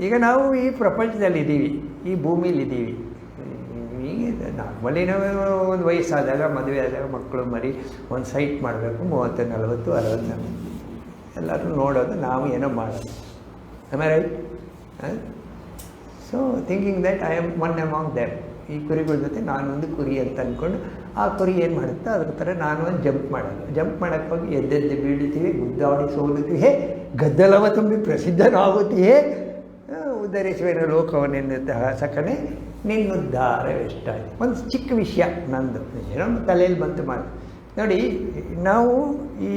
ಈಗ ನಾವು ಈ ಪ್ರಪಂಚದಲ್ಲಿದ್ದೀವಿ ಈ ಭೂಮಿಲಿದ್ದೀವಿ ಈಗ ನಾರ್ಮಲಿ ನಾವು ಒಂದು ವಯಸ್ಸಾದಾಗ, ಮದುವೆ ಆದಾಗ ಮಕ್ಕಳು ಮರಿ ಒಂದು ಸೈಟ್ ಮಾಡಬೇಕು, ಮೂವತ್ತು, ನಲವತ್ತು, ಅರವತ್ತು ಎಲ್ಲರೂ ನೋಡೋದು ನಾವು ಏನೋ ಮಾಡೋದು. ಆಮೇಲೆ right so thinking that I am one among them ಈ ಕುರಿಗಳ ಜೊತೆ ನಾನೊಂದು ಕುರಿ ಅಂತ ಅಂದ್ಕೊಂಡು ಆ ಕುರಿ ಏನು ಮಾಡುತ್ತೆ, ಅದ್ರ ಥರ ನಾನು ಒಂದು ಜಂಪ್ ಮಾಡೋದು. ಜಂಪ್ ಮಾಡೋಕ್ಕೆ ಹೋಗಿ ಎದ್ದೆದ್ದು ಬೀಳ್ತೀವಿ ಗುದ್ದಾಡಿ ಹೇ, ಗದ್ದಲವ ತುಂಬಿ ಪ್ರಸಿದ್ಧನಾಗುತ್ತೀಯೇ ಉದ್ಧರಿಸುವೇನ ಲೋಕವನ್ನೆನ್ನುತ್ತಹ ಸಕನೆ ನಿನ್ನುದ್ಧಾರವೆಷ್ಟಾಯ್ತು ಒಂದು ಚಿಕ್ಕ ವಿಷಯ ನಂದು. ಏನೋ ತಲೆಯಲ್ಲಿ ಬಂತು ಮಾಡಿ ನೋಡಿ, ನಾವು ಈ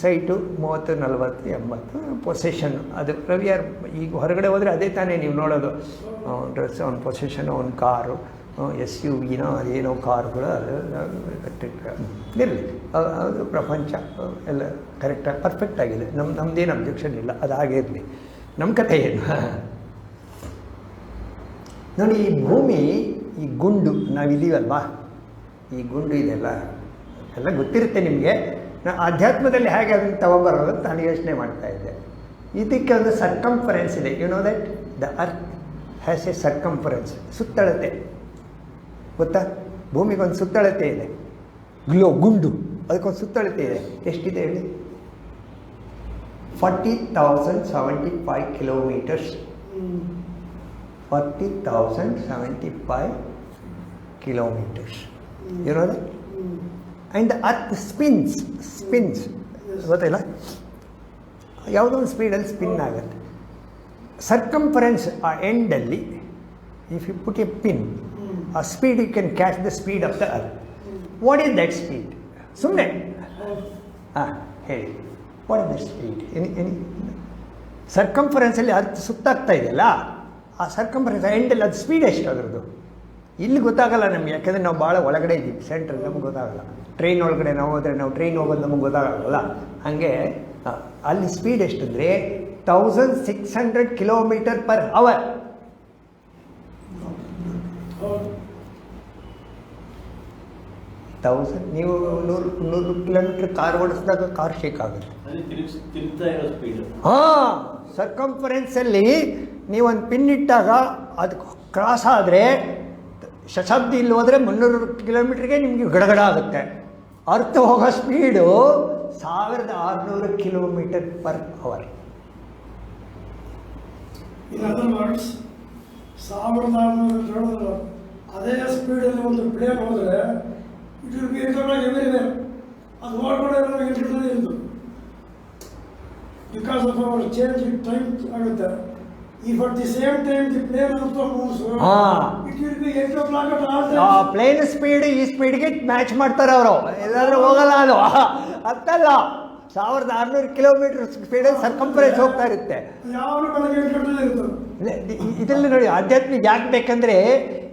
ಸೈಟು ಮೂವತ್ತು, ನಲವತ್ತು, ಎಂಬತ್ತು ಪೊಸೆಷನ್ ಅದು ರವಿಯಾರ್ ಈಗ ಹೊರಗಡೆ ಹೋದರೆ ಅದೇ ತಾನೇ ನೀವು ನೋಡೋದು. ಡ್ರೆಸ್ ಅವ್ನ ಪೊಸೆಷನ್ ಅವ್ನ ಕಾರು ಎಸ್ ಯು ವಿನೋ ಅದೇನೋ ಕಾರುಗಳು ಅದು ಇರಲಿ. ಅದು ಪ್ರಪಂಚ ಎಲ್ಲ ಕರೆಕ್ಟಾಗಿ ಪರ್ಫೆಕ್ಟ್ ಆಗಿದೆ. ನಮ್ಮ ನಮ್ಮದೇನು ಅಬ್ಜೆಕ್ಷನ್ ಇಲ್ಲ. ಅದು ಹಾಗೆ ಇರಲಿ. ನಮ್ಮ ಕಥೆ ಏನು? ನೋಡಿ, ಈ ಭೂಮಿ, ಈ ಗುಂಡು, ನಾವಿದ್ದೀವಲ್ವಾ? ಈ ಗುಂಡು ಇದೆಲ್ಲ ಎಲ್ಲ ಗೊತ್ತಿರುತ್ತೆ ನಿಮಗೆ. ನಾನು ಆಧ್ಯಾತ್ಮದಲ್ಲಿ ಹೇಗೆ ಅದನ್ನು ತಗೊಂಬರೋದು ಅಂತ ನಾನು ಯೋಚನೆ ಮಾಡ್ತಾ ಇದ್ದೆ. ಇದಕ್ಕೆ ಒಂದು ಸರ್ಕಂಫರೆನ್ಸ್ ಇದೆ. You know that the earth has a circumference ಸುತ್ತಳತೆ. ಗೊತ್ತಾ? ಭೂಮಿಗೊಂದು ಸುತ್ತಳತೆ ಇದೆ. ಗ್ಲೋ, ಗುಂಡು. ಅದಕ್ಕೊಂದು ಸುತ್ತಳತೆ ಇದೆ. ಎಷ್ಟಿದೆ ಹೇಳಿ? Forty thousand seventy five kilometres forty thousand seventy five kilometres you know that? And the earth spins spins. ಗೊತ್ತಿಲ್ಲ? ಯಾವುದೋ ಒಂದು ಸ್ಪೀಡಲ್ಲಿ ಸ್ಪಿನ್ ಆಗುತ್ತೆ. ಸರ್ಕಂಫರೆನ್ಸ್ ಆ ಎಂಡಲ್ಲಿ if you put a pin ಆ speed you can catch the speed of the earth what is that speed ಸುಮ್ಮನೆ ಹಾಂ ಹೇಳಿ. What is that speed any any ಸರ್ಕಂಫರೆನ್ಸಲ್ಲಿ ಅರ್ಥ ಸುತ್ತಾಗ್ತಾ ಇದೆಯಲ್ಲ? ಆ ಸರ್ಕಂಫರೆನ್ಸ್ ಎಂಡಲ್ಲಿ ಅದು ಸ್ಪೀಡ್ ಎಷ್ಟು ಅದರದ್ದು? ಇಲ್ಲಿ ಗೊತ್ತಾಗಲ್ಲ ನಮಗೆ ಯಾಕಂದರೆ ನಾವು ಭಾಳ ಒಳಗಡೆ ಇದ್ದೀವಿ ಸೆಂಟ್ರ್ ನಮ್ಗೆ ಗೊತ್ತಾಗಲ್ಲ. ಟ್ರೈನ್ ಒಳಗಡೆ ನಾವು ಹೋದರೆ ನಾವು ಟ್ರೈನ್ ಹೋಗೋದು ನಮಗೆ ಗೊತ್ತಾಗಲ್ಲ ಹಾಗೆ ಅಲ್ಲಿ ಸ್ಪೀಡ್ ಎಷ್ಟು ಅಂದರೆ thousand six hundred kilometre per hour thousand ನೀವು ನೂರು ನೂರು ಕಿಲೋಮೀಟ್ರ್ ಕಾರ್ ಓಡಿಸಿದಾಗ ಕಾರ್ ಶೇಕ್ ಆಗುತ್ತೆ. ಹಾಂ ಸರ್ಕಂಫರೆನ್ಸಲ್ಲಿ ನೀವೊಂದು ಪಿನ್ ಇಟ್ಟಾಗ ಅದು ಕ್ರಾಸ್ ಆದರೆ ಶತಾಬ್ದಿ ಇಲ್ಲಿ ಹೋದರೆ ಮುನ್ನೂರು ಕಿಲೋಮೀಟ್ರಿಗೆ ನಿಮಗೆ ಗಡಗಡ ಆಗುತ್ತೆ. ಅರ್ಥ ಹೋಗೋ ಸ್ಪೀಡು ಸಾವಿರದ ಆರುನೂರು kilometre per hour in other words ಸಾವಿರದ ಆರುನೂರು ಅದೇ ಸ್ಪೀಡಲ್ಲಿ ಒಂದು ಪ್ಲೇನ್ ಹೋದರೆ it will be internal everywhere ಅದು ನಮಗೆ ಇಂಟರ್ನಲ್ ಇದ್ದು because of hour change time ಆಗುತ್ತೆ. ಪ್ಲೇನ್ ಆ ಸ್ಪೀಡ್ ಈ ಸ್ಪೀಡ್ಗೆ ಮ್ಯಾಚ್ ಮಾಡ್ತಾರೆ ಅವರು. ಎಲ್ಲಾದ್ರೂ ಹೋಗಲ್ಲ ಅದು. ಅರ್ಥಲ್ಲ ಸಾವಿರದ ಆರುನೂರು ಕಿಲೋಮೀಟರ್ ಸ್ಪೀಡಲ್ಲಿ ಸರ್ಕಂಫರೆನ್ಸ್ ಹೋಗ್ತಾ ಇರುತ್ತೆ. ಯಾವಾಗ ಬೆಳಗ್ಗೆ ಇರ್ತದೆ ಇದರಲ್ಲಿ ನೋಡಿ ಆಧ್ಯಾತ್ಮಿಕ ಯಾಕೆ ಬೇಕಂದ್ರೆ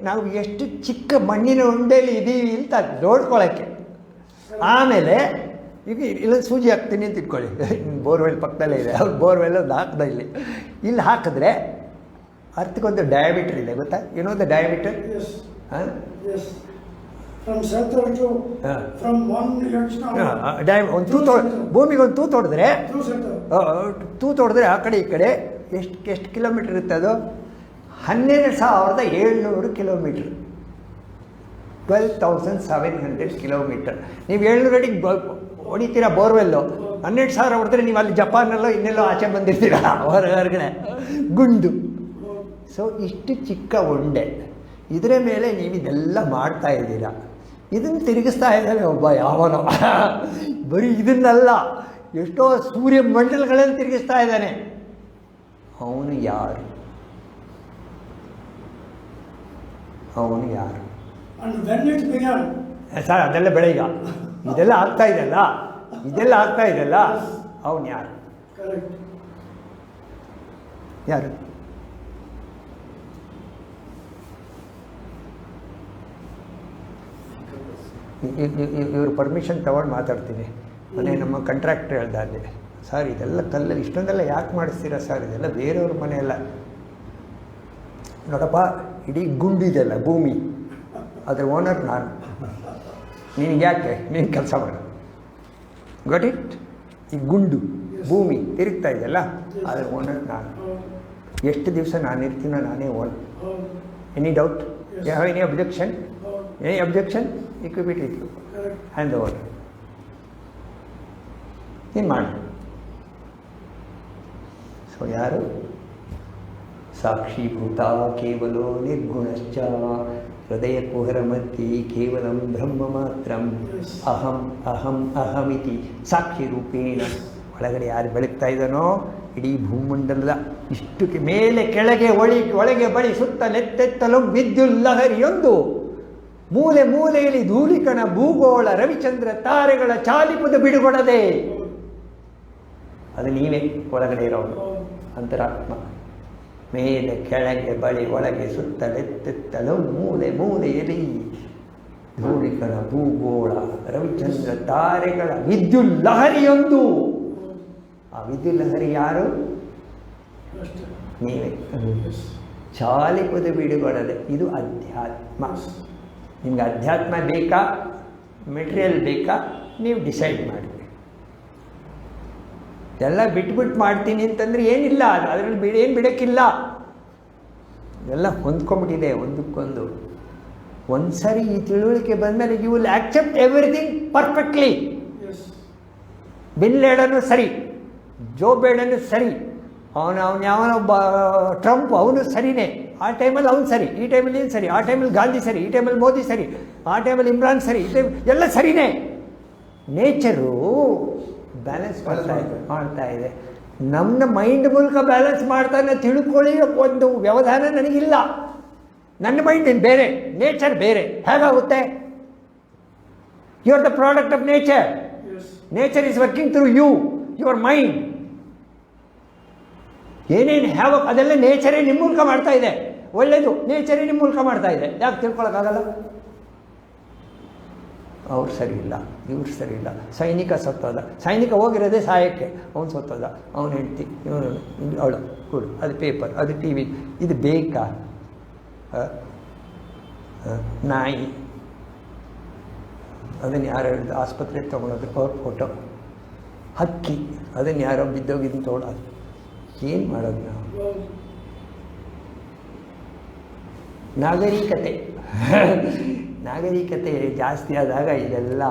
ನಾವು ಎಷ್ಟು ಚಿಕ್ಕ ಮಣ್ಣಿನ ಉಂಡೆಯಲ್ಲಿ ಇದ್ದೀವಿ ಅಂತ ನೋಡ್ಕೊಳ್ಳೋಕ್ಕೆ ಆಮೇಲೆ ಈಗ ಇಲ್ಲ ಸೂಜಿ ಹಾಕ್ತೀನಿ ಅಂತ ಇಟ್ಕೊಳ್ಳಿ. ಬೋರ್ವೆಲ್ ಪಕ್ಕದಲ್ಲೇ ಇದೆ. ಅವ್ರು ಬೋರ್ವೆಲ್ ಒಂದು ಹಾಕ್ದ ಇಲ್ಲಿ. ಇಲ್ಲಿ ಹಾಕಿದ್ರೆ ಅರ್ಥಕ್ಕೊಂದು ಡಯಾಮೀಟರ್ ಇದೆ ಗೊತ್ತಾ? ಏನೋ ಒಂದು ಡಯಾಮೀಟರ್ ಹಾಂ? Yes from centre to from one extra dia ಒಂದು ತೂತು ಭೂಮಿಗೆ ಒಂದು ತೂತು ಹೊಡೆದ್ರೆ ತೂತು ಹೊಡೆದ್ರೆ ಆ ಕಡೆ ಈ ಕಡೆ ಎಷ್ಟು ಎಷ್ಟು ಕಿಲೋಮೀಟ್ರ್ ಇರುತ್ತೆ ಅದು? ಹನ್ನೆರಡು ಸಾವಿರದ ಏಳ್ನೂರು kilometre twelve thousand seven hundred kilometre ನೀವು ಏಳ್ನೂರು ಅಡಿಗೆ ಬ ಹೊಡಿತೀರಾ ಬೋರ್ವೆಲ್ಲು? ಹನ್ನೆರಡು ಸಾವಿರ ಹೊಡೆದ್ರೆ ನೀವು ಅಲ್ಲಿ ಜಪಾನಲ್ಲೋ ಇನ್ನೆಲ್ಲೋ ಆಚೆ ಬಂದಿರ್ತೀರಾ? ಹೊರ ಹೊರಗಡೆ ಗುಂಡು. ಸೊ ಇಷ್ಟು ಚಿಕ್ಕ ಉಂಡೆ ಇದರ ಮೇಲೆ ನೀವು ಇದೆಲ್ಲ ಮಾಡ್ತಾ ಇದ್ದೀರಾ. ಇದನ್ನು ತಿರುಗಿಸ್ತಾ ಇದ್ದಾನೆ ಒಬ್ಬ ಯಾವನೋ. ಬರೀ ಇದನ್ನಲ್ಲ ಎಷ್ಟೋ ಸೂರ್ಯ ಮಂಡಲಗಳನ್ನು ತಿರುಗಿಸ್ತಾ ಇದ್ದಾನೆ. ಅವನು ಯಾರು? ಅವನು ಯಾರು? ಸರ್ ಅದೆಲ್ಲ ಬೆಳೀಗ. ಇದೆಲ್ಲ ಆಗ್ತಾ ಇದೆಯಲ್ಲ ಇದೆಲ್ಲ ಆಗ್ತಾ ಇದೆಯಲ್ಲ? ಅವನು ಯಾರು? ಯಾರು? ಇವರು ಪರ್ಮಿಷನ್ ತಗೊಂಡು ಮಾತಾಡ್ತೀನಿ. ಮನೆ ನಮ್ಮ ಕಾಂಟ್ರಾಕ್ಟರ್ ಹೇಳ್ದಾಗೆ ಸರ್ ಇದೆಲ್ಲ ಕಲ್ಲಲ್ಲಿ ಇಷ್ಟೊಂದೆಲ್ಲ ಯಾಕೆ ಮಾಡಿಸ್ತೀರಾ ಸರ್ ಇದೆಲ್ಲ ಬೇರೆಯವ್ರ ಮನೆ ಎಲ್ಲ ನೋಡಪ್ಪ ಇಡೀ ಗುಂಡಿದೆಲ್ಲ ಭೂಮಿ. ಅದ್ರ ಓನರ್ ನಾನು. ನಿನಗೆ ಯಾಕೆ? ನೀನು ಕೆಲಸ ಮಾಡು. Got ಇಟ್ ಈ ಗುಂಡು ಭೂಮಿ ತಿರುಗ್ತಾ ಇದೆಯಲ್ಲ? ಅದ್ರ ಓನರ್ ನಾನು. ಎಷ್ಟು ದಿವಸ ನಾನು ಇರ್ತೀನೋ ನಾನೇ own any doubt. You have any objection any objection ಇಕ್ವಿಬಿಟ್ ಇತ್ತು. ಹ್ಯಾಂಡ್ ಓವರ್ ಏನು ಮಾಡಿ ಸೊ ಯಾರು? ಸಾಕ್ಷೀಭೂತ ಕೇವಲೋ ನಿರ್ಗುಣಶ್ಚ ಹೃದಯ ಕುಹರ ಮಧ್ಯೆ ಕೇವಲಂ ಬ್ರಹ್ಮ ಮಾತ್ರ. ಅಹಂ ಅಹಂ, ಅಹಮಿತಿ. ಸಾಕ್ಷಿ ರೂಪೇಣ. ಒಳಗಡೆ ಯಾರು ಬೆಳಗ್ತಾ ಇದ್ದಾನೋ? ಇಡೀ ಭೂಮಂಡಲದ ಇಷ್ಟು ಮೇಲೆ ಕೆಳಗೆ ಒಳಿ, ಒಳಗೆ ಬಳಿ ಸುತ್ತಲೆತ್ತೆತ್ತಲು ವಿದ್ಯುಲ್ಲಹರಿಯೊಂದು ಮೂಲೆ ಮೂಲೆಯಲ್ಲಿ ಧೂಳಿಕಣ ಭೂಗೋಳ, ರವಿಚಂದ್ರ ತಾರೆಗಳ ಚಾಲಿಪದ ಬಿಡುಗೊಡದೆ. ಅದು ನೀವೇ ಒಳಗಡೆ ಇರೋದು. ಅಂತರಾತ್ಮ. ಮೇಲೆ ಕೆಳಗೆ ಬಳಿ ಒಳಗೆ ಸುತ್ತಲೆತ್ತಿತ್ತಲು ಮೂಲೆ ಮೂಲೆಯಲ್ಲಿ ಧೂಳಿಗಳ ಭೂಗೋಳ ರವಿಚಂದ್ರ ತಾರೆಗಳ ವಿದ್ಯುಲ್ಲಹರಿಯೊಂದು ಆ ವಿದ್ಯುಲ್ಲಹರಿ ಯಾರು? ನೀವೇ. ಚಾಲಿಪದ ಬಿಡುಗಡೆ ಇದು ಅಧ್ಯಾತ್ಮ. ನಿಮ್ಗೆ ಅಧ್ಯಾತ್ಮ ಬೇಕಾ? ಮೆಟೀರಿಯಲ್ ಬೇಕಾ? ನೀವು ಡಿಸೈಡ್ ಮಾಡಿ. ಎಲ್ಲ ಬಿಟ್ಬಿಟ್ಟು ಮಾಡ್ತೀನಿ ಅಂತಂದ್ರೆ ಏನಿಲ್ಲ ಅದರಲ್ಲಿ ಬಿಡಿ ಏನು ಬಿಡೋಕ್ಕಿಲ್ಲ. ಎಲ್ಲ ಹೊಂದ್ಕೊಂಬಿಟ್ಟಿದೆ ಒಂದಕ್ಕೊಂದು. ಒಂದ್ಸರಿ ಈ ತಿಳುವಳಿಕೆ ಬಂದಮೇಲೆ you will accept everything perfectly bill ಹೇಳೋನು ಸರಿ ಜೋ ಬೇಡನು ಸರಿ ಅವನು ಅವನು ಯಾವನೊಬ್ಬ ಟ್ರಂಪ್ ಅವನು ಸರಿನೇ. ಆ ಟೈಮಲ್ಲಿ ಅವನು ಸರಿ ಈ ಟೈಮಲ್ಲಿ ಏನು ಸರಿ ಆ ಟೈಮಲ್ಲಿ ಗಾಂಧಿ ಸರಿ ಈ ಟೈಮಲ್ಲಿ ಮೋದಿ ಸರಿ ಆ ಟೈಮಲ್ಲಿ ಇಮ್ರಾನ್ ಸರಿ ಈ ಟೈಮ್ ಎಲ್ಲ ಸರಿನೇ. ನೇಚರು ಬ್ಯಾಲೆನ್ಸ್ ಮಾಡ್ತಾ ಇದೆ ಮಾಡ್ತಾ ಇದೆ. ನಮ್ಮ ಮೈಂಡ್ ಮೂಲಕ ಬ್ಯಾಲೆನ್ಸ್ ಮಾಡ್ತಾನೆ ತಿಳ್ಕೊಳ್ಳಿ ಒಂದು ವ್ಯವಧಾನ ನನಗಿಲ್ಲ. ನನ್ನ ಮೈಂಡ್ ಬೇರೆ? ನೇಚರ್ ಬೇರೆ. ಹೇಗಾಗುತ್ತೆ? You are the product of nature nature is working through you your mind ಏನೇನು ಹ್ಯಾವಕ್ ಅದೆಲ್ಲ ನೇಚರೇ ನಿಮ್ಮ ಮೂಲಕ ಮಾಡ್ತಾ ಇದೆ. ಒಳ್ಳೆಯದು ನೇಚರೇ ನಿಮ್ಮ ಮೂಲಕ ಮಾಡ್ತಾ ಇದೆ. ಯಾಕೆ ತಿಳ್ಕೊಳಕ್ಕಾಗಲ್ಲ? ಅವ್ರು ಸರಿಯಿಲ್ಲ ಇವ್ರು ಸರಿಯಿಲ್ಲ ಸೈನಿಕ ಸತ್ತೋದ. ಸೈನಿಕ ಹೋಗಿರೋದೇ ಸಹಾಯಕ್ಕೆ ಅವನು ಸತ್ತೋದ. ಅವನು ಹೆಂಡ್ತಿ, ಇವನು ಅವಳು. ಕೂಡು. ಅದು ಪೇಪರ್ ಅದು ಟಿ ವಿ ಇದು ಬೇಕಾ? ನಾಯಿ. ಅದನ್ನು ಯಾರು ಹೇಳಿದ್ರು ಆಸ್ಪತ್ರೆಗೆ ತೊಗೊಳೋದು ಅವ್ರ ಫೋಟೋ ಹಕ್ಕಿ. ಅದನ್ನು ಯಾರೋ ಬಿದ್ದೋಗಿದ್ದು ತೊಗೊಳೋದು ಏನು ಮಾಡೋದು ನಾವು? ನಾಗರಿಕತೆ. ನಾಗರಿಕತೆ ಜಾಸ್ತಿ ಆದಾಗ ಇದೆಲ್ಲ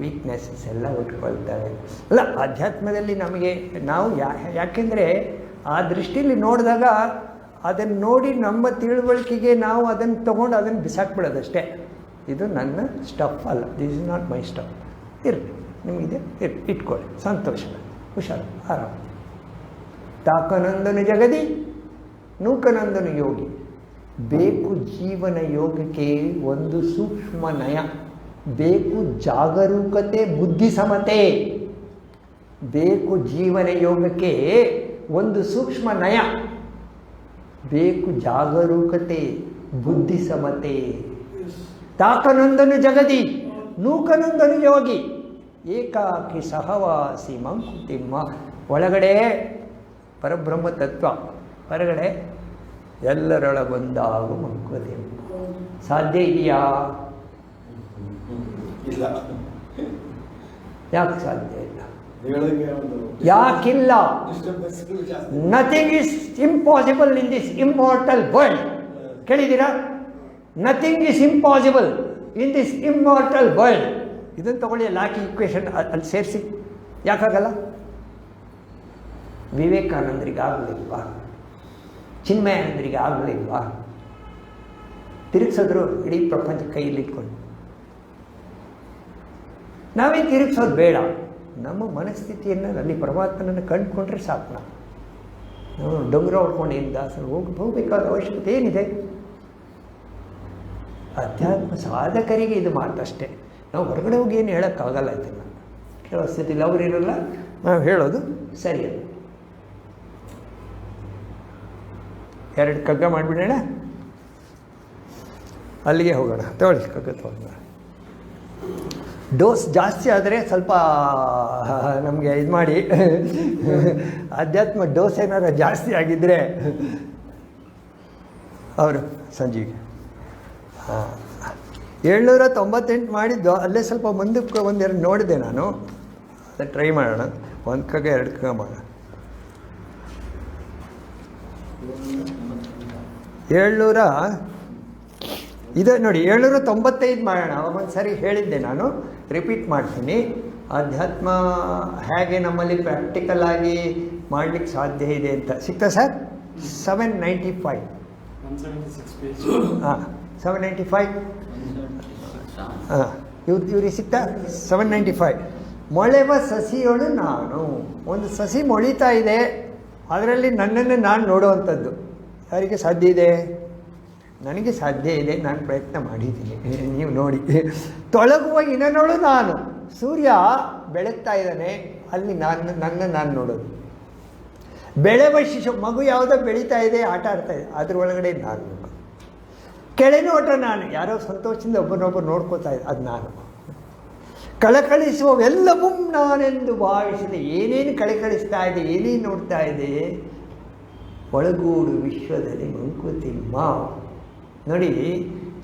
ವೀಕ್ನೆಸ್ಸಸ್ ಎಲ್ಲ ಉಟ್ಕೊಳ್ತವೆ. ಅಲ್ಲ, ಆಧ್ಯಾತ್ಮದಲ್ಲಿ ನಮಗೆ ನಾವು ಯಾ, ಯಾಕೆಂದರೆ ಆ ದೃಷ್ಟಿಯಲ್ಲಿ ನೋಡಿದಾಗ ಅದನ್ನು ನೋಡಿ ನಮ್ಮ ತಿಳುವಳಿಕೆಗೆ ನಾವು ಅದನ್ನು ತೊಗೊಂಡು ಅದನ್ನು ಬಿಸಾಕ್ಬಿಡೋದಷ್ಟೇ. ಇದು ನನ್ನ ಸ್ಟಫ್ ಅಲ್ಲ. This is not my stuff ಇರಲಿ, ನಿಮಗಿದೆ, ಇರಲಿ, ಇಟ್ಕೊಳ್ಳಿ. ಸಂತೋಷ. ಹುಷಾರು, ಆರಾಮ. ತಾಕನಂದನು ಜಗದಿ, ನೂಕನಂದನು ಯೋಗಿ. ಬೇಕು ಜೀವನ ಯೋಗಕ್ಕೆ ಒಂದು ಸೂಕ್ಷ್ಮ ನಯ, ಬೇಕು ಜಾಗರೂಕತೆ ಬುದ್ಧಿ ಸಮತೆ ಬೇಕು ಜೀವನ ಯೋಗಕ್ಕೆ ಒಂದು ಸೂಕ್ಷ್ಮ ನಯ, ಬೇಕು ಜಾಗರೂಕತೆ ಬುದ್ಧಿ ಸಮತೆ ತಾಕನೊಂದನು ಜಗದಿ, ನೂಕನೊಂದನು ಯೋಗಿ. ಏಕಾಕಿ ಸಹವಾಸಿ ಮಂಕುತಿಮ್ಮ. ಒಳಗಡೆ ಪರಬ್ರಹ್ಮ ತತ್ವ ಹೊರಗಡೆ ಎಲ್ಲರೊಳಗೊಂದಾಗು ಹೌದು ಸಾಧ್ಯ ಇದೆಯಾ? ಇಲ್ಲ. ಯಾಕೆ ಸಾಧ್ಯ ಇಲ್ಲ? ಯಾಕಿಲ್ಲ? Nothing is impossible in this immortal world ಕೇಳಿದ್ದೀರಾ? Nothing is impossible in this immortal world ಇದನ್ನು ತಗೊಳ್ಳಿ ಲಾಕಿ ಇಕ್ವೇಷನ್ ಅಲ್ಲಿ ಸೇರಿಸಿ. ಯಾಕಾಗಲ್ಲ? ವಿವೇಕಾನಂದರಿಗೆ ಚಿನ್ಮಯಾನಂದರಿಗೆ ಆಗಲಿಲ್ವಾ ತಿರುಗಿಸಿದ್ರು ಇಡೀ ಪ್ರಪಂಚ ಕೈಯಲ್ಲಿ ಇಟ್ಕೊಂಡು. ನಾವೇ ತಿರುಗಿಸೋದು ಬೇಡ. ನಮ್ಮ ಮನಸ್ಥಿತಿಯನ್ನು ಅಲ್ಲಿ ಪರಮಾತ್ಮನನ್ನು ಕಂಡುಕೊಂಡ್ರೆ ಸಾಕು ನಾವು. ನಾವು ಹೊಡ್ಕೊಂಡು ಏನು ದಾಸರು ಹೋಗಿ, ಹೋಗಬೇಕಾದ ಅವಶ್ಯಕತೆ ಏನಿದೆ? ಅಧ್ಯಾತ್ಮ ಸಾಧಕರಿಗೆ ಇದು ಮಾತಷ್ಟೇ ನಾವು ಹೊರಗಡೆ ಹೋಗಿ ಏನು ಹೇಳೋಕ್ಕಾಗಲ್ಲ ಇದನ್ನು. ಕೆಲವು ಸ್ಥಿತಿಲಿ ಇರಲ್ಲ, ನಾವು ಹೇಳೋದು ಸರಿ ಅದು ಎರಡು ಕಗ್ಗ ಮಾಡಿಬಿಡೋಣ. ಅಲ್ಲಿಗೆ ಹೋಗೋಣ. ತಗೊಳ್ಳಿ, ಕಗ್ಗ ತಗೊಂಡು ಡೋಸ್ ಜಾಸ್ತಿ ಆದರೆ ಸ್ವಲ್ಪ ನಮಗೆ ಇದು ಮಾಡಿ. ಆಧ್ಯಾತ್ಮ ಡೋಸ್ ಏನಾದ್ರು ಜಾಸ್ತಿ ಆಗಿದ್ದರೆ ಅವರು ಸಂಜೀವಿಗೆ. ಹಾಂ. ಏಳ್ನೂರ ತೊಂಬತ್ತೆಂಟು ಮಾಡಿದ್ದು, ಅಲ್ಲೇ ಸ್ವಲ್ಪ ಮುಂದಕ್ಕೆ ಒಂದೆರಡು ನೋಡಿದೆ ನಾನು. ಅದು ಟ್ರೈ ಮಾಡೋಣ. ಒಂದು ಕಗ್ಗ, ಎರಡು ಕಗ್ಗ ಮಾಡೋಣ. ಏಳ್ನೂರ, ಇದೆ ನೋಡಿ, ಏಳ್ನೂರ ತೊಂಬತ್ತೈದು ಮಾಡೋಣ ಒಂದು ಸರಿ ಹೇಳಿದ್ದೆ ನಾನು. ರಿಪೀಟ್ ಮಾಡ್ತೀನಿ. ಅಧ್ಯಾತ್ಮ ಹೇಗೆ ನಮ್ಮಲ್ಲಿ ಪ್ರಾಕ್ಟಿಕಲ್ ಆಗಿ ಮಾಡಲಿಕ್ಕೆ ಸಾಧ್ಯ ಇದೆ ಅಂತ. ಸಿಗ್ತಾ ಸರ್? ಸೆವೆನ್ ನೈಂಟಿ ಫೈವ್ ಹಾಂ ಸೆವೆನ್ ನೈಂಟಿ ಫೈವ್ ಹಾಂ, ಇವ್ರು ಇವ್ರಿಗೆ ಸಿಗ್ತಾ? ಸೆವೆನ್ ನೈಂಟಿ ಫೈವ್ ಮೊಳೆವ ಸಸಿಯೊಳು ನಾನು. ಒಂದು ಸಸಿ ಮೊಳಿತಾ ಇದೆ. ಅದರಲ್ಲಿ ನನ್ನನ್ನು ನಾನು ನೋಡುವಂಥದ್ದು. ಯಾರಿಗೆ ಸಾಧ್ಯ ಇದೆ? ನನಗೆ ಸಾಧ್ಯ ಇದೆ. ನಾನು ಪ್ರಯತ್ನ ಮಾಡಿದ್ದೀನಿ. ನೀವು ನೋಡಿ. ತೊಳಗುವ ಇನ್ನೊಳು ನಾನು. ಸೂರ್ಯ ಬೆಳಗ್ತಾ ಇದ್ದಾನೆ. ಅಲ್ಲಿ ನಾನು, ನನ್ನ ನಾನು ನೋಡೋದು. ಬೆಳೆವ ಶಿಶು, ಮಗು ಯಾವುದೋ ಬೆಳೀತಾ ಇದೆ, ಆಟ ಆಡ್ತಾ ಇದೆ. ಅದ್ರ ಒಳಗಡೆ ನಾನು. ಕೆಳನೋಟ ನಾನು. ಯಾರೋ ಸಂತೋಷದಿಂದ ಒಬ್ಬರನ್ನೊಬ್ಬರು ನೋಡ್ಕೋತಾ ಇದ್ದೆ ಅದು ನಾನು. ಕಳಕಳಿಸುವವೆಲ್ಲವೂ ನಾನೆಂದು ಭಾವಿಸಿದೆ. ಏನೇನು ಕಳಕಳಿಸ್ತಾ ಇದೆ, ಏನೇನು ನೋಡ್ತಾ ಇದೆ? ಒಳಗೂಡು ವಿಶ್ವದಲ್ಲಿ ಮಂಕುತಿಮ್ಮ. ನೋಡಿ,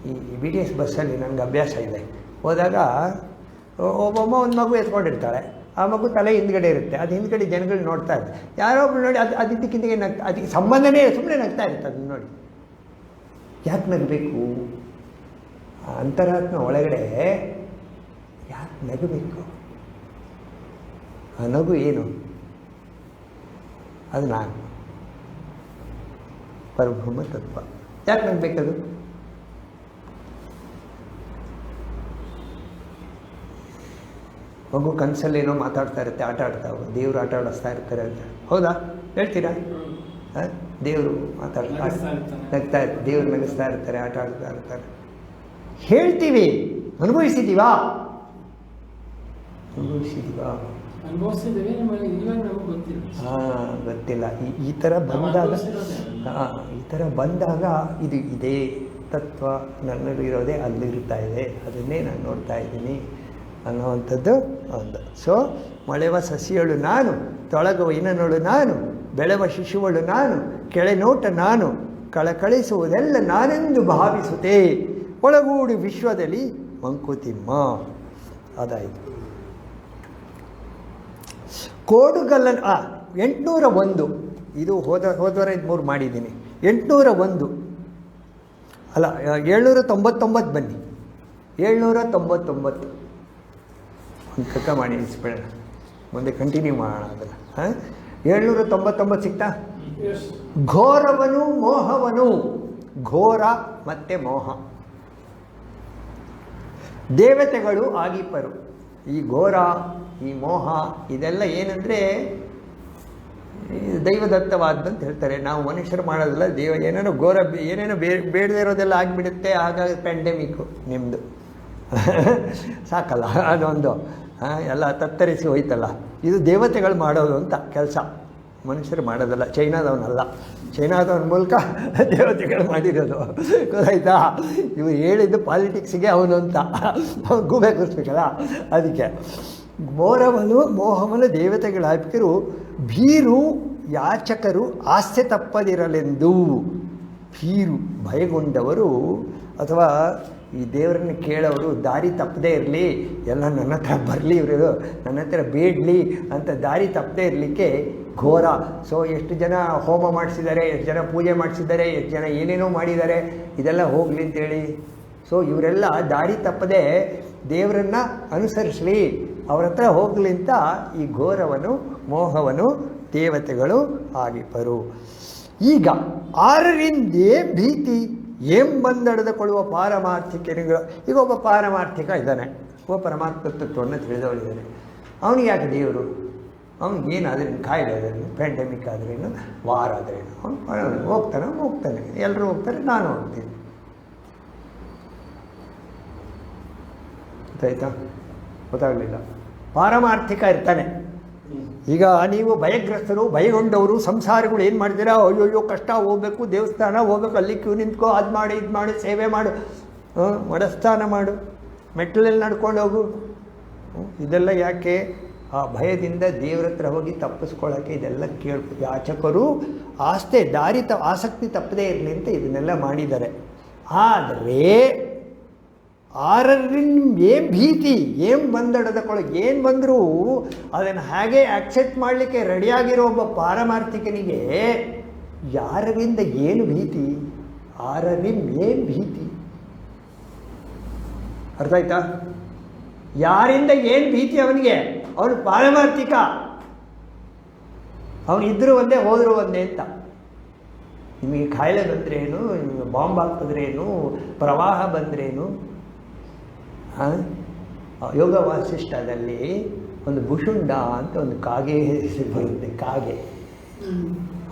ಈ ಬಿ ಟಿ ಎಸ್ ಬಸ್ಸಲ್ಲಿ ನನಗೆ ಅಭ್ಯಾಸ ಇದೆ. ಹೋದಾಗ ಒಬ್ಬಮ್ಮ ಒಂದು ಮಗು ಎತ್ಕೊಂಡಿರ್ತಾಳೆ. ಆ ಮಗು ತಲೆ ಹಿಂದ್ಗಡೆ ಇರುತ್ತೆ. ಅದು ಹಿಂದ್ಗಡೆ ಜನಗಳು ನೋಡ್ತಾ ಇರ್ತಾರೆ ಯಾರೋ ಒಬ್ರು ನೋಡಿ, ಅದು ಅದಕ್ಕಿಂತಿಗೆ ನಗ್ತಾ ಅದಕ್ಕೆ ಸಂಬಂಧನೇ ಸುಮ್ಮನೆ ನಗ್ತಾ ಇರುತ್ತೆ ಅದನ್ನ ನೋಡಿ. ಯಾಕೆ ನಗಬೇಕು? ಅಂತರಾತ್ಮ ಒಳಗಡೆ ಯಾಕೆ ನಗಬೇಕು? ಆ ನಗು ಏನು? ಅದು ನಾನು. ಪರಬ್ರಹ್ಮ ತತ್ವ. ಯಾಕೆ ನಗಬೇಕದು ಮಗು ಕನಸಲ್ಲಿ ಏನೋ ಮಾತಾಡ್ತಾ ಇರುತ್ತೆ ಆಟ ಆಡ್ತಾವೆ ದೇವರು ಆಟ ಆಡಿಸ್ತಾ ಇರ್ತಾರೆ ಅಂತ. ಹೌದಾ? ಹೇಳ್ತೀರಾ? ಹಾಂ? ದೇವರು ಮಾತಾಡ್ತಾ. ನಗ್ತಾ ಇರ್ತಾರೆ ದೇವ್ರು ನಗಿಸ್ತಾ ಇರ್ತಾರೆ ಆಟ ಆಡ್ತಾ ಇರ್ತಾರೆ. ಹೇಳ್ತೀವಿ ಅನುಭವಿಸಿದ್ದೀವಾ? ಅನುಭವಿಸಿದ್ದೀವಾ ಅನುಭವಿಸಿದ್ದೀವಿ ನಮಗೆ ಇವಾಗ ನಮಗೆ ಗೊತ್ತಿಲ್ಲ. ಹಾಂ ಗೊತ್ತಿಲ್ಲ. ಈ ಈ ಥರ ಬಂದಾಗ. ಹಾಂ ಈ ಥರ ಬಂದಾಗ ಇದು ಇದೇ ತತ್ವ ನನ್ನಲ್ಲಿರೋದೇ ಅಲ್ಲಿರ್ತಾ ಇದೆ. ಅದನ್ನೇ ನಾನು ನೋಡ್ತಾ ಇದ್ದೀನಿ ಅನ್ನುವಂಥದ್ದು ಒಂದು. ಸೊ ಮಳೆವ ಸಸಿಯಳು ನಾನು ತೊಳಗುವ ಇನನೊಳು ನಾನು ಬೆಳೆವ ಶಿಶುವಳು ನಾನು ಕೆಳೆನೋಟ ನಾನು ಕಳಕಳಿಸುವುದೆಲ್ಲ ನಾನೆಂದು ಭಾವಿಸುತ್ತೆ? ಒಳಗೂಡು ವಿಶ್ವದಲ್ಲಿ ಮಂಕುತಿಮ್ಮ. ಅದಾಯಿತು. ಕೋಡುಗಲ್ಲ ಆ, ಎಂಟುನೂರ ಒಂದು. ಇದು ಹೋದ, ಹೋದವರ ಮೂರು ಮಾಡಿದ್ದೀನಿ. ಎಂಟುನೂರ ಒಂದು. ಅಲ್ಲ, ಏಳ್ನೂರ ತೊಂಬತ್ತೊಂಬತ್ತು ಬನ್ನಿ. ಏಳ್ನೂರ ತೊಂಬತ್ತೊಂಬತ್ತು. ಒಂದು ಕಕ್ಕ ಮಾಡಿ ಇಸ್ಬಿಡೋಣ ಮುಂದೆ ಕಂಟಿನ್ಯೂ ಮಾಡೋಣ ಅದನ್ನು. ಹಾಂ? ಏಳ್ನೂರ ತೊಂಬತ್ತೊಂಬತ್ತು ಸಿಗ್ತಾ ಘೋರವನು, ಮೋಹವನು. ಘೋರ ಮತ್ತು ಮೋಹ. ದೇವತೆಗಳು ಆಗಿಪ್ಪರು ಈ ಘೋರ ಈ ಮೋಹ ಇದೆಲ್ಲ ಏನಂದರೆ ದೈವದತ್ತವಾದಂತ ಹೇಳ್ತಾರೆ. ನಾವು ಮನುಷ್ಯರು ಮಾಡೋದಿಲ್ಲ, ದೇವ ಏನೇನೋ ಘೋರ ಏನೇನೋ ಬೇ, ಬೇಡದೇ ಇರೋದೆಲ್ಲ ಆಗಿಬಿಡುತ್ತೆ, ಹಾಗಾಗಿ ಪ್ಯಾಂಡೆಮಿಕ್ಕು ನಿಮ್ಮದು ಸಾಕಲ್ಲ, ಅದೊಂದು ಎಲ್ಲ ತತ್ತರಿಸಿ ಹೋಯ್ತಲ್ಲ. ಇದು ದೇವತೆಗಳು ಮಾಡೋದು ಅಂತ ಕೆಲಸ. ಮನುಷ್ಯರು ಮಾಡೋದಲ್ಲ, ಚೈನಾದವನಲ್ಲ. ಚೈನಾದವನ ಮೂಲಕ ದೇವತೆಗಳು ಮಾಡಿರೋದು. ಗೊತ್ತಾಯ್ತಾ? ಇವು ಹೇಳಿದ್ದು ಪಾಲಿಟಿಕ್ಸಿಗೆ ಅವನು ಅಂತ. ಗೂಬೆ ಕೂರಿಸ್ಬೇಕಲ್ಲ, ಅದಕ್ಕೆ. ಮೋರವನು ದೇವತೆಗಳ ಅಪಿಕರು ಭೀರು ಯಾಚಕರು ಆಸ್ತೆ ತಪ್ಪದಿರಲೆಂದು. ಭೀರು ಭಯಗೊಂಡವರು ಅಥವಾ ಈ ದೇವರನ್ನು ಕೇಳೋರು ದಾರಿ ತಪ್ಪದೇ ಇರಲಿ, ಎಲ್ಲ ನನ್ನ ಹತ್ರ ಬರಲಿ ಇವರು, ನನ್ನ ಹತ್ರ ಬೇಡಲಿ ಅಂತ ದಾರಿ ತಪ್ಪದೇ ಇರಲಿಕ್ಕೆ ಘೋರ. ಸೊ ಎಷ್ಟು ಜನ ಹೋಮ ಮಾಡಿಸಿದ್ದಾರೆ, ಎಷ್ಟು ಜನ ಪೂಜೆ ಮಾಡಿಸಿದ್ದಾರೆ, ಎಷ್ಟು ಜನ ಏನೇನೋ ಮಾಡಿದ್ದಾರೆ, ಇದೆಲ್ಲ ಹೋಗಲಿ ಅಂತೇಳಿ ಸೊ ಇವರೆಲ್ಲ ದಾರಿ ತಪ್ಪದೆ ದೇವರನ್ನು ಅನುಸರಿಸಲಿ. ಅವ್ರ ಹತ್ರ ಹೋಗ್ಲಿಂತ ಈ ಘೋರವನು, ಮೋಹವನು, ದೇವತೆಗಳು ಆಗಿಪರು ಈಗ ಆರರಿಂದೇ ಭೀತಿ ಏಂ ಬಂದಡೆದುಕೊಳ್ಳುವ ಪಾರಮಾರ್ಥಿಕ ಈಗ ಒಬ್ಬ ಪಾರಮಾರ್ಥಿಕ ಇದ್ದಾನೆ. ಒಬ್ಬ ಪರಮಾತ್ಮ ತತ್ವವನ್ನು ತಿಳಿದವಳಿದ್ದಾನೆ ಅವನಿಗೆ ಯಾಕೆ ದೇವರು? ಅವ್ನಿಗೆ ಏನಾದ್ರೇನು ಕಾಯಿಲೆ ಆದ್ರೇನು ಪ್ಯಾಂಡಮಿಕ್ ಆದ್ರೇನು ವಾರ ಆದ್ರೇನು ಅವನು ಹೋಗ್ತಾನೆ ಹೋಗ್ತಾನೆ. ಎಲ್ಲರೂ ಹೋಗ್ತಾರೆ, ನಾನು ಹೋಗ್ತೀನಿ. ಗೊತ್ತಾಯ್ತಾ? ಗೊತ್ತಾಗಲಿಲ್ಲ. ಪಾರಮಾರ್ಥಿಕ ಇರ್ತಾನೆ. ಈಗ ನೀವು ಭಯಗ್ರಸ್ತರು, ಭಯಗೊಂಡವರು, ಸಂಸಾರಗಳು ಏನು ಮಾಡ್ತೀರಾ? ಅಯ್ಯೋ ಅಯ್ಯೋ ಕಷ್ಟ, ಹೋಗ್ಬೇಕು, ದೇವಸ್ಥಾನ, ಹೋಗ್ಬೇಕು, ಅಲ್ಲಿ ಕ್ಯೂ ನಿಂತ್ಕೊ, ಅದು ಮಾಡಿ, ಇದು ಮಾಡಿ, ಸೇವೆ ಮಾಡು. ಮಡಸ್ಥಾನ ಮಾಡು. ಮೆಟ್ಟಲಲ್ಲಿ ನಡ್ಕೊಂಡು ಹೋಗು. ಇದೆಲ್ಲ ಯಾಕೆ? ಆ ಭಯದಿಂದ ದೇವ್ರ ಹತ್ರ ಹೋಗಿ ತಪ್ಪಿಸ್ಕೊಳ್ಳೋಕ್ಕೆ ಇದೆಲ್ಲ ಕೇಳ್ಬೋದು ಯಾಚಕರು ಆಸ್ತೆ, ದಾರಿ ತ, ಆಸಕ್ತಿ ತಪ್ಪದೇ ಇರಲಿ ಅಂತ ಇದನ್ನೆಲ್ಲ ಮಾಡಿದ್ದಾರೆ. ಆದರೆ ಆರರಿನ್ ಏನು ಭೀತಿ, ಏನು ಬಂದಡದಕ್ಕೊಳಗೆ ಏನು ಬಂದರೂ ಅದನ್ನು ಹಾಗೆ ಆಕ್ಸೆಪ್ಟ್ ಮಾಡಲಿಕ್ಕೆ ರೆಡಿಯಾಗಿರೋ ಒಬ್ಬ ಪಾರಮಾರ್ಥಿಕನಿಗೆ ಯಾರರಿಂದ ಏನು ಭೀತಿ ಆರರಿಂ ಏನು ಭೀತಿ? ಅರ್ಥ ಆಯ್ತಾ? ಯಾರಿಂದ ಏನು ಭೀತಿ ಅವನಿಗೆ? ಅವನು ಪಾರಮಾರ್ಥಿಕ. ಅವನು ಇದ್ದರೂ ಒಂದೇ, ಹೋದರೂ ಒಂದೇ ಅಂತ. ನಿಮಗೆ ಕಾಯಿಲೆ ಬಂದ್ರೇನು ಬಾಂಬ್ ಹಾಕಿದ್ರೇನು ಪ್ರವಾಹ ಬಂದ್ರೇನು? ಯೋಗ ವಾಸಿಷ್ಠದಲ್ಲಿ ಒಂದು ಭುಷುಂಡ ಅಂತ ಒಂದು ಕಾಗೆ ಬರುತ್ತೆ, ಕಾಗೆ.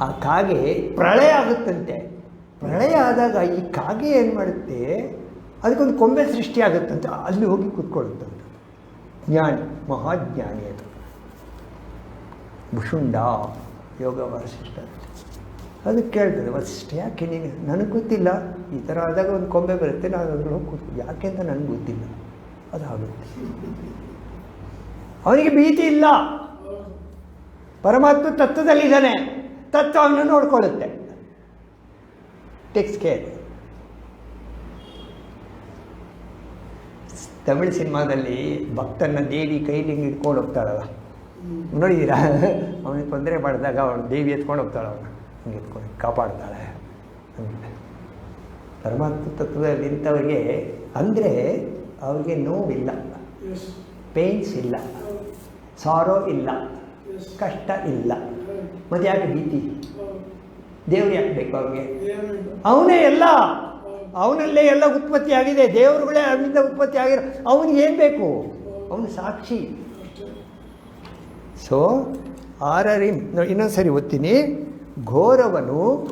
ಆ ಕಾಗೆ ಪ್ರಳಯ ಆಗುತ್ತಂತೆ. ಪ್ರಳಯ ಆದಾಗ ಈ ಕಾಗೆ ಏನು ಮಾಡುತ್ತೆ? ಅದಕ್ಕೊಂದು ಕೊಂಬೆ ಸೃಷ್ಟಿ ಆಗುತ್ತಂತೆ. ಅಲ್ಲಿ ಹೋಗಿ ಕೂತ್ಕೊಳ್ಳುತ್ತಂತೆ. ಜ್ಞಾನಿ, ಮಹಾಜ್ಞಾನಿ ಅದು. ಭುಷುಂಡ ಯೋಗ ವಾಸಿಷ್ಠ ಅದಕ್ಕೆ ಕೇಳ್ತದೆ, ವಸಿಷ್ಠ ಯಾಕೆ ನೀನು ನನಗೆ ಗೊತ್ತಿಲ್ಲ. ಈ ಥರ ಆದಾಗ ಒಂದು ಕೊಂಬೆ ಬರುತ್ತೆ, ನಾನು ಅದ್ರಲ್ಲಿ ಹೋಗಿ ಯಾಕೆ ಅಂತ ನನಗೆ ಗೊತ್ತಿಲ್ಲ. ಅದು ಆಗುತ್ತೆ ಅವನಿಗೆ ಭೀತಿ ಇಲ್ಲ. ಪರಮಾತ್ಮ ತತ್ವದಲ್ಲಿದ್ದಾನೆ. ತತ್ವ ಅವನು ನೋಡ್ಕೊಳ್ಳುತ್ತೆ. ಟೆಕ್ಸ್ ಕೇರ್ ತಮಿಳು ಸಿನಿಮಾದಲ್ಲಿ ಭಕ್ತನ ದೇವಿ ಕೈಲಿ ಹಿಂಗೆ ಇಟ್ಕೊಂಡು ಹೋಗ್ತಾಳಲ್ಲ. ನೋಡಿದ್ದೀರಾ ಅವನಿಗೆ ತೊಂದರೆ ಮಾಡಿದಾಗ ಅವಳು ದೇವಿ ಎತ್ಕೊಂಡು ಹೋಗ್ತಾಳೆ ಅವನು. ಹಿಂಗೆ ಎತ್ಕೊಂಡು ಕಾಪಾಡ್ತಾಳೆ. ಪರಮಾತ್ಮ ತತ್ವದಲ್ಲಿ ನಿಂತವರಿಗೆ ಅಂದರೆ ಅವ್ರಿಗೆ ನೋವಿಲ್ಲ. ಪೇನ್ಸ್ ಇಲ್ಲ. ಸಾರೋ ಇಲ್ಲ. ಕಷ್ಟ ಇಲ್ಲ. ಮತ್ತು ಯಾಕೆ ಭೀತಿ. ದೇವ್ರು ಯಾಕೆ ಬೇಕು ಅವ್ರಿಗೆ? ಅವನೇ ಎಲ್ಲ ಅವನಲ್ಲೇ ಎಲ್ಲ ಉತ್ಪತ್ತಿ ಆಗಿದೆ. ದೇವರುಗಳೇ ಅವನಿಂದ ಉತ್ಪತ್ತಿ ಆಗಿರೋ ಅವನಿಗೆ ಏನು ಬೇಕು? ಅವನು ಸಾಕ್ಷಿ. ಸೊ ಆರರಿ ಇನ್ನೊಂದು ಸರಿ ಓದ್ತೀನಿ. ಘೋರವನು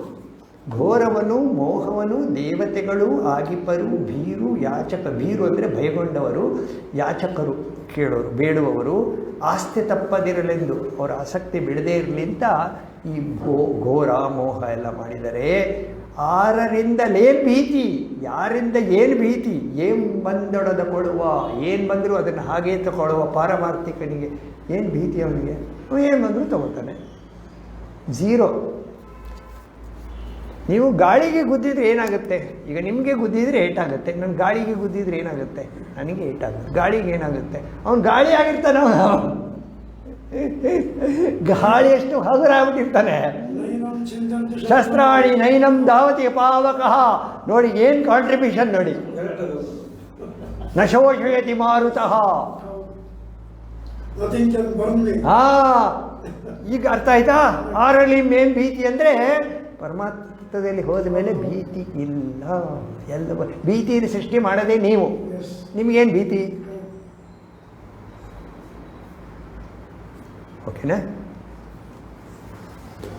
ಘೋರವನು, ಮೋಹವನು, ದೇವತೆಗಳು ಆಗಿಪರು ಭೀರು, ಯಾಚಕ, ಭೀರು ಅಂದರೆ ಭಯಗೊಂಡವರು, ಯಾಚಕರು ಕೇಳೋರು, ಬೇಡುವವರು, ಆಸ್ತಿ ತಪ್ಪದಿರಲೆಂದು, ಅವರ ಆಸಕ್ತಿ ಬಿಡದೇ ಇರಲಿಂತ ಈ ಘೋ ಘೋರ, ಮೋಹ ಎಲ್ಲ ಮಾಡಿದರೆ ಆರರಿಂದಲೇ ಭೀತಿ, ಯಾರಿಂದ ಏನು ಭೀತಿ, ಏನು ಬಂದೊಡದ ಕೊಡುವ, ಏನು ಬಂದರೂ ಅದನ್ನು ಹಾಗೇ ತಗೊಳ್ಳುವ ಪಾರಮಾರ್ಥಿಕನಿಗೆ, ಏನು ಭೀತಿ ಅವನಿಗೆ? ಏನು ಬಂದರೂ ತಗೋತಾನೆ ಝೀರೋ ನೀವು ಗಾಳಿಗೆ ಗುದ್ದಿದ್ರೆ ಏನಾಗುತ್ತೆ? ಈಗ ನಿಮಗೆ ಗುದ್ದಿದ್ರೆ ಏಟಾಗುತ್ತೆ. ನನ್ನ ಗಾಳಿಗೆ ಗುದ್ದಿದ್ರೆ ಏನಾಗುತ್ತೆ? ನನಗೆ ಏಟಾಗುತ್ತೆ. ಗಾಳಿಗೆ ಏನಾಗುತ್ತೆ? ಅವ್ನು ಗಾಳಿ ಆಗಿರ್ತಾನೆ? ಅವನು ಗಾಳಿ ಎಷ್ಟು ಹಗುರಾಗ್ಬಿಟ್ಟಿರ್ತಾನೆ ಶಸ್ತ್ರಾಣಿ ನೈನಂ ಧಾವತಿ ಪಾವಕಃ. ನೋಡಿ, ಏನು ಕಾಂಟ್ರಿಬ್ಯೂಷನ್ ನೋಡಿ. ನಶೋಷಯತಿ ಮಾರುತಃ. ಹಾ ಈಗ ಅರ್ಥ ಆಯ್ತಾ? ಆರಲ್ಲಿ ಮೇನ್ ಭೀತಿ ಅಂದರೆ ಪರಮಾತ್ಮದಲ್ಲಿ ಹೋದ ಮೇಲೆ ಭೀತಿ ಇಲ್ಲ. ಎಲ್ಲ ಭೀತಿಯನ್ನು ಸೃಷ್ಟಿ ಮಾಡದೇ ನೀವು. ನಿಮಗೇನು ಭೀತಿ? ಓಕೆನಾ